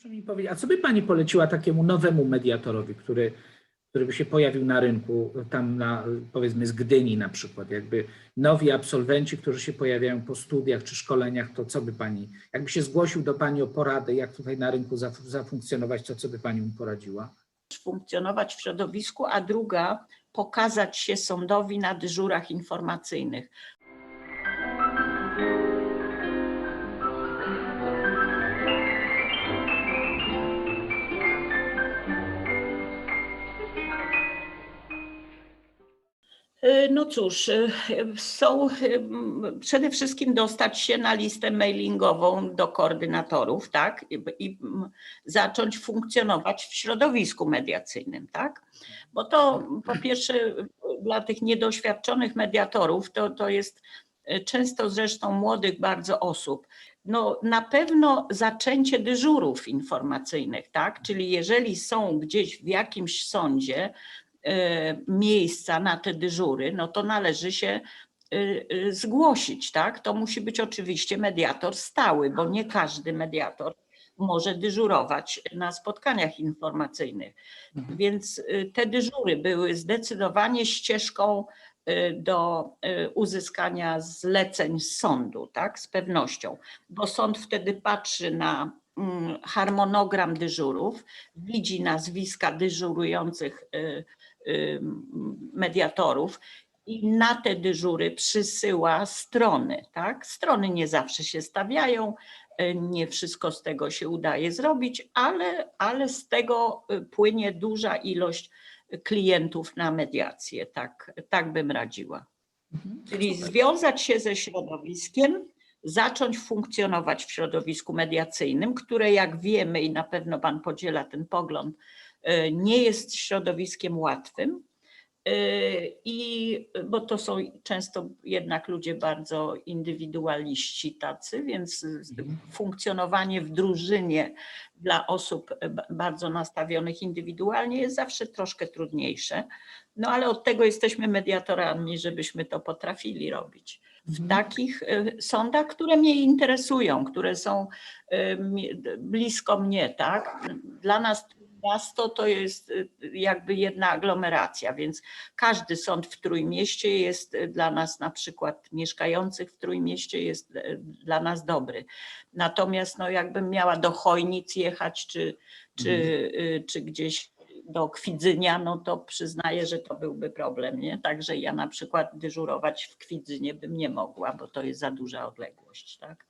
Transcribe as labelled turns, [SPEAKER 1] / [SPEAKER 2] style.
[SPEAKER 1] Proszę mi powiedzieć, a co by Pani poleciła takiemu nowemu mediatorowi, który, który by się pojawił na rynku, tam na, powiedzmy z Gdyni na przykład, jakby nowi absolwenci, którzy się pojawiają po studiach czy szkoleniach, to co by Pani, jakby się zgłosił do Pani o poradę, jak tutaj na rynku zaf- zafunkcjonować, to co by Pani mu poradziła?
[SPEAKER 2] funkcjonować w środowisku, a druga pokazać się sądowi na dyżurach informacyjnych. No cóż, y, są y, przede wszystkim dostać się na listę mailingową do koordynatorów, tak? I, i m, zacząć funkcjonować w środowisku mediacyjnym, tak? Bo to po pierwsze dla tych niedoświadczonych mediatorów to, to jest y, często zresztą młodych bardzo osób. No na pewno zaczęcie dyżurów informacyjnych, tak? Czyli jeżeli są gdzieś w jakimś sądzie, miejsca na te dyżury, no to należy się e, e, zgłosić, tak? To musi być oczywiście mediator stały, bo nie każdy mediator może dyżurować na spotkaniach informacyjnych.
[SPEAKER 1] Mhm.
[SPEAKER 2] Więc e, te dyżury były zdecydowanie ścieżką e, do e, uzyskania zleceń z sądu, tak? Z pewnością, bo sąd wtedy patrzy na mm, harmonogram dyżurów, widzi nazwiska dyżurujących mediatorów i na te dyżury przysyła strony. Tak? Strony nie zawsze się stawiają, y, nie wszystko z tego się udaje zrobić, ale, ale z tego y, płynie duża ilość klientów na mediację. Tak, tak bym radziła. Czyli związać się ze środowiskiem, zacząć funkcjonować w środowisku mediacyjnym, które jak wiemy i na pewno Pan podziela ten pogląd, nie jest środowiskiem łatwym. e, I bo to są często jednak ludzie bardzo indywidualiści tacy, więc
[SPEAKER 1] Mhm.
[SPEAKER 2] funkcjonowanie w drużynie dla osób e, ba- bardzo nastawionych indywidualnie jest zawsze troszkę trudniejsze. No ale od tego jesteśmy mediatorami, żebyśmy to potrafili robić. W
[SPEAKER 1] Mhm.
[SPEAKER 2] takich e, sądach, które mnie interesują, które są e, blisko mnie, tak? Dla nas miasto to jest e, jakby jedna aglomeracja, więc każdy sąd w Trójmieście jest e, dla nas na przykład mieszkających w Trójmieście jest e, dla nas dobry. Natomiast no jakbym miała do Chojnic jechać czy, czy, y, czy gdzieś do Kwidzynia, no to przyznaję, że to byłby problem, nie? Także ja na przykład dyżurować w Kwidzynie bym nie mogła, bo to jest za duża odległość, tak?